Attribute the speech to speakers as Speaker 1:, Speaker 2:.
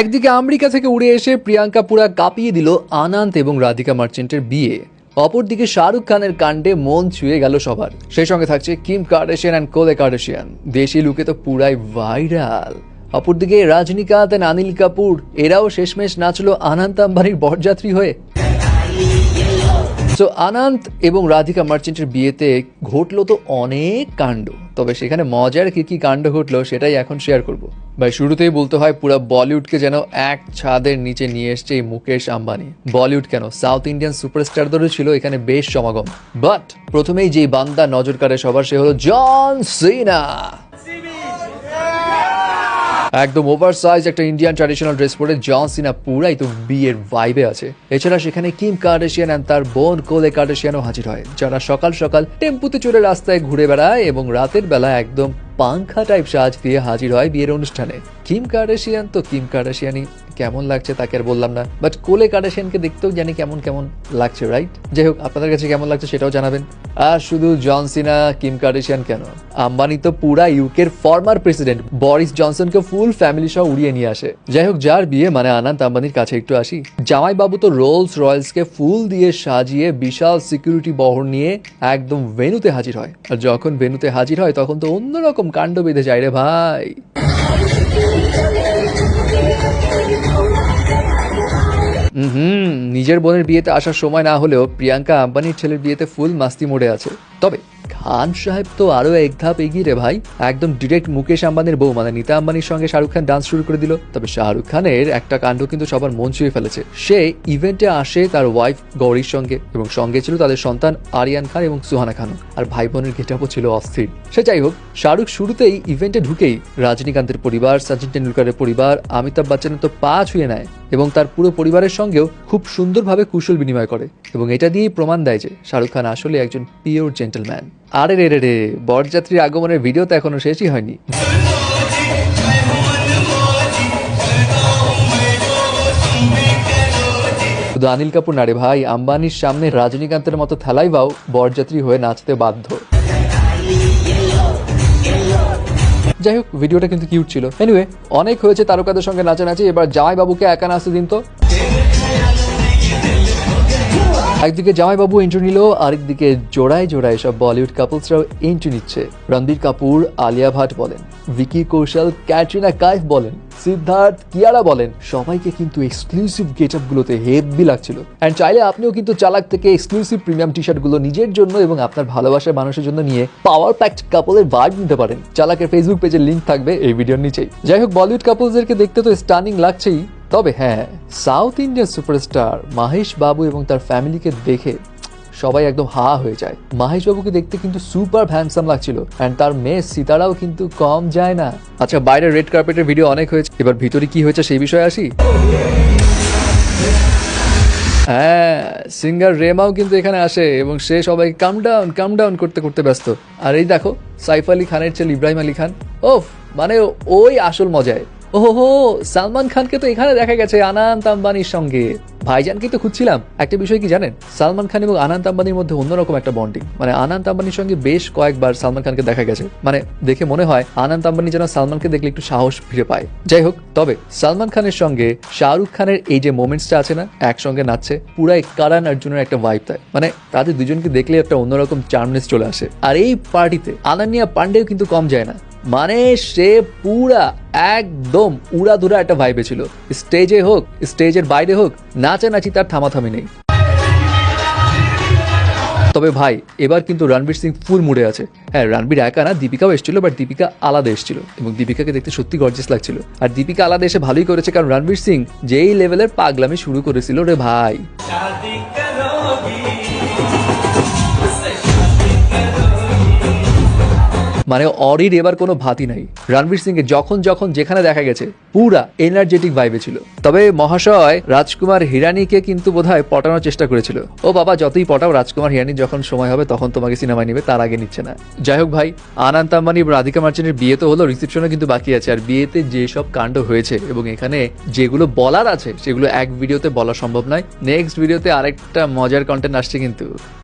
Speaker 1: একদিকে আমেরিকা থেকে উড়ে এসে প্রিয়াঙ্কা পুরা কাঁপিয়ে দিল আনন্দ এবং রাধিকা মার্চেন্টের বিয়ে। অপরদিকে শাহরুখ খানের কাণ্ডে মন ছুঁয়ে গেল সবার। সেই সঙ্গে থাকছে কিম কার্ডেশিয়ান অ্যান্ড কোলে কার্ডেশিয়ান। দেশি লুকে তো পুরাই ভাইরাল অপরদিকে রাজনীকান্ত অ্যান্ড অনিল কাপুর, এরাও শেষমেশ নাচলো আনন্দ আম্বানির বরযাত্রী হয়ে। সো আনন্ত এবং রাধিকা মার্চেন্টের বিয়েতে ঘটলো তো অনেক কাণ্ড। তবে সেখানে মজার কি কি কাণ্ড ঘটলো সেটাই এখন শেয়ার করব। ভাই, শুরুতেই বলতে হয় পুরো বলিউডকে যেন এক ছাদের নিচে নিয়ে এসছে এই মুকেশ আম্বানি। বলিউড কেন? সাউথ ইন্ডিয়ান সুপারস্টারদেরও ছিল, এখানে বেশ সমাগম। বাট প্রথমেই যেই বান্দা নজর কাড়ে সবার, সে হলো জন সিনা একদম ওভার সাইজ একটা ইন্ডিয়ান ট্র্যাডিশনাল ড্রেস পরে জন সিনা পুরাই তো বিয়ের ভাইবে আছে। এছাড়া সেখানে কিম কার্ডেশিয়ান অ্যান্ড তার বোন কোলে কার্ডেশিয়ানও হাজির হয়, যারা সকাল সকাল টেম্পুতে চড়ে রাস্তায় ঘুরে বেড়ায় এবং রাতের বেলা একদম পাংখা টাইপ সাজ দিয়ে হাজির হয় বিয়ের অনুষ্ঠানে। কিম কার্ডেশিয়ান তো কিম কার্ডেশিয়ানই কেমন লাগছে তাকে আর বললাম না। বাট কোলে কার্ডেশিয়ানকে দেখতেও জানি কেমন কেমন লাগছে রাইট যাই হোক আপনাদের কাছে কেমন লাগছে সেটাও জানাবেন। আর শুধু জন সিনা, কিম কার্ডেশিয়ান কেন? আম্বানি তো পুরা ইউকের ফর্মার প্রেসিডেন্ট বরিস জনসনকে ফুল ফ্যামিলি সহ উড়িয়ে নিয়ে আসে। যাই হোক যার বিয়ে মানে আনন্দ আম্বানির কাছে একটু আসি। জামাই বাবু তো রোলস রয়্যালসকে ফুল দিয়ে সাজিয়ে বিশাল সিকিউরিটি বহর নিয়ে একদম ভেনুতে হাজির হয়। আর যখন ভেনুতে হাজির হয়, তখন তো অন্যরকম কাণ্ড বেঁধে যায় রে ভাই। নিজের বোনের বিয়েতে আসার সময় না হলেও প্রিয়াঙ্কা আম্বানির ছেলের বিয়েতে ফুল মাস্তি মোড়ে আছে। তবে খান সাহেব তো আরও এক ধাপ এগিয়ে রে ভাই। একদম ডিরেক্ট মুকেশ আম্বানির বউ মানে নিতা আম্বানির সঙ্গে শাহরুখ খান ডান্স শুরু করে দিল। তবে শাহরুখ খানের একটা কাণ্ড কিন্তু সবার মন ছুঁয়ে ফেলেছে। সে ইভেন্টে আসে তার ওয়াইফ গৌরীর সঙ্গে এবং সঙ্গে ছিল তাদের সন্তান আরিয়ান খান এবং সুহানা খান আর ভাই বোনের গেটাপও ছিল অস্থির। সে যাই হোক, শাহরুখ শুরুতেই ইভেন্টে ঢুকেই রজনীকান্তের পরিবার, সচিন টেন্ডুলকারের পরিবার, অমিতাভ বচ্চনের তো পা ছুঁয়ে নেয়। এবং তার পুরো পরিবারের সঙ্গেও খুব সুন্দরভাবে কুশল বিনিময় করে এবং এটা দিয়েই প্রমাণ দেয় যে শাহরুখ খান আসলে একজন পিওর জেন্টলম্যান আরে রে রে রে, বরযাত্রীর আগমনের ভিডিও তো এখনও শেষই হয়নি। শুধু অনিল কাপুর না রে ভাই, আম্বানির সামনে রজনীকান্তের মতো থালাই বাও বরযাত্রী হয়ে নাচতে বাধ্য। যাই হোক, ভিডিওটা কিন্তু কিউট ছিল। এনিওয়ে অনেক হয়েছে তারকাদের সঙ্গে নাচানাচি, এবার জামাই বাবুকে একা নাচতে দিন তো। একদিকে জামাইবাবু এন্ট্রি নিল, আরেকদিকে জোড়ায় জোড়ায় সব বলিউড কাপলসরাও এন্ট্রি নিচ্ছে। রণবীর কাপুর, আলিয়া ভাট বলেন, ভিকি কৌশল, ক্যাটরিনা কাইফ বলেন, সিদ্ধার্থ কিয়ারা বলেন, সবাইকে কিন্তু এক্সক্লুসিভ গেট গুলোতে হেভি লাগছিল। অ্যান্ড চাইলে আপনিও কিন্তু চালাক থেকে এক্সক্লুসিভ প্রিমিয়াম টি শার্টগুলো নিজের জন্য এবং আপনার ভালোবাসার মানুষের জন্য নিয়ে পাওয়ার প্যাক্ট কাপলের ভাইব নিতে পারেন। চালাকের ফেসবুক পেজের লিঙ্ক থাকবে এই ভিডিওর নিচেই। যাই হোক বলিউড কাপলসদেরকে দেখতে তো স্টানিং লাগছেই। তবে হ্যাঁ সাউথ ইন্ডিয়ান সুপারস্টার মাহেশ বাবু এবং তার ফ্যামিলিকে দেখে সবাই একদম হা হয়ে যায়। মাহেশ বাবুকে দেখতে কিন্তু সুপার হ্যান্ডসাম লাগছিল অ্যান্ড তার মেয়ে সীতারাও কিন্তু কম যায় না। আচ্ছা বাইরে রেড কার্পেটের ভিডিও অনেক হয়েছে। এবার ভিতরে কি হয়েছে সেই বিষয়ে আসি? হ্যাঁ সিঙ্গার রেমাও কিন্তু এখানে আসে এবং সে সবাই কাম ডাউন কাম ডাউন করতে করতে ব্যস্ত। আর এই দেখো, সাইফ আলী খানের ছেলে ইব্রাহিম আলী খান। ওফ মানে ওই আসল মজায়। ওহো সালমান খানকে তো এখানে দেখা গেছে আনান্ত আম্বানির সঙ্গে। ভাইজানকে তো খুঁজছিলাম। একটা বিষয় কি জানেন? সালমান খান এবং আনন্ত আম্বানির মধ্যে অন্যরকম একটা বন্ডিং মানে আনন্ত আম্বানির সঙ্গে বেশ কয়েকবার সালমান খানকে দেখা গেছে। মানে দেখে মনে হয় আনন্ত আম্বানি যেন সালমানকে দেখলে একটু সাহস ফিরে পায়। যাই হোক, তবে সালমান খানের সঙ্গে শাহরুখ খানের এই যে মোমেন্টসটা আছে না, একসঙ্গে নাচছে, পুরাই কারান অর্জুনের একটা ভাইব দেয়। মানে তাদের দুজনকে দেখলে একটা অন্যরকম চার্মনেস চলে আসে। আর এই পার্টিতে আনান্নিয়া পান্ডেও কিন্তু কম যায় না। মানে সে পুরা একদম উড়াধুরা একটা ভাইবে ছিল। স্টেজে হোক স্টেজের বাইরে হোক, নাচানাচি তার থামাথামি নেই। তবে ভাই, এবার কিন্তু রণবীর সিং ফুল মুড়ে আছে। হ্যাঁ রণবীর একা না, দীপিকাও এসেছিল বাট দীপিকা আলাদা এসেছিল। এবং দীপিকাকে দেখতে সত্যি গর্জেস লাগছিল। আর দীপিকা আলাদা এসে ভালোই করেছে, কারণ রণবীর সিং যেই লেভেলের পাগলামি শুরু করেছিল রে ভাই। মানে অরির এবার কোনো ভাতি নাই। রণবীর সিং এর যখন যখন যেখানে দেখা গেছে, পুরা এনার্জেটিক ভাইবে ছিল। তবে মহাশয় রাজকুমার হিরানিকে কিন্তু বোধহয় পটানোর চেষ্টা করেছিল। ও বাবা, যতই পটাও, রাজকুমার হিরানি যখন সময় হবে, তখন তোমাকে সিনেমায় নিবে, তার আগে নিচ্ছে না। যাই হোক ভাই আনন্ত আম্বানি রাধিকা মার্চেন্টের বিয়ে তো হলো রিসেপশনও কিন্তু বাকি আছে। আর বিয়েতে যেসব কাণ্ড হয়েছে এবং এখানে যেগুলো বলার আছে, সেগুলো এক ভিডিওতে বলা সম্ভব নয়। নেক্সট ভিডিওতে আরেকটা মজার কন্টেন্ট আসছে কিন্তু।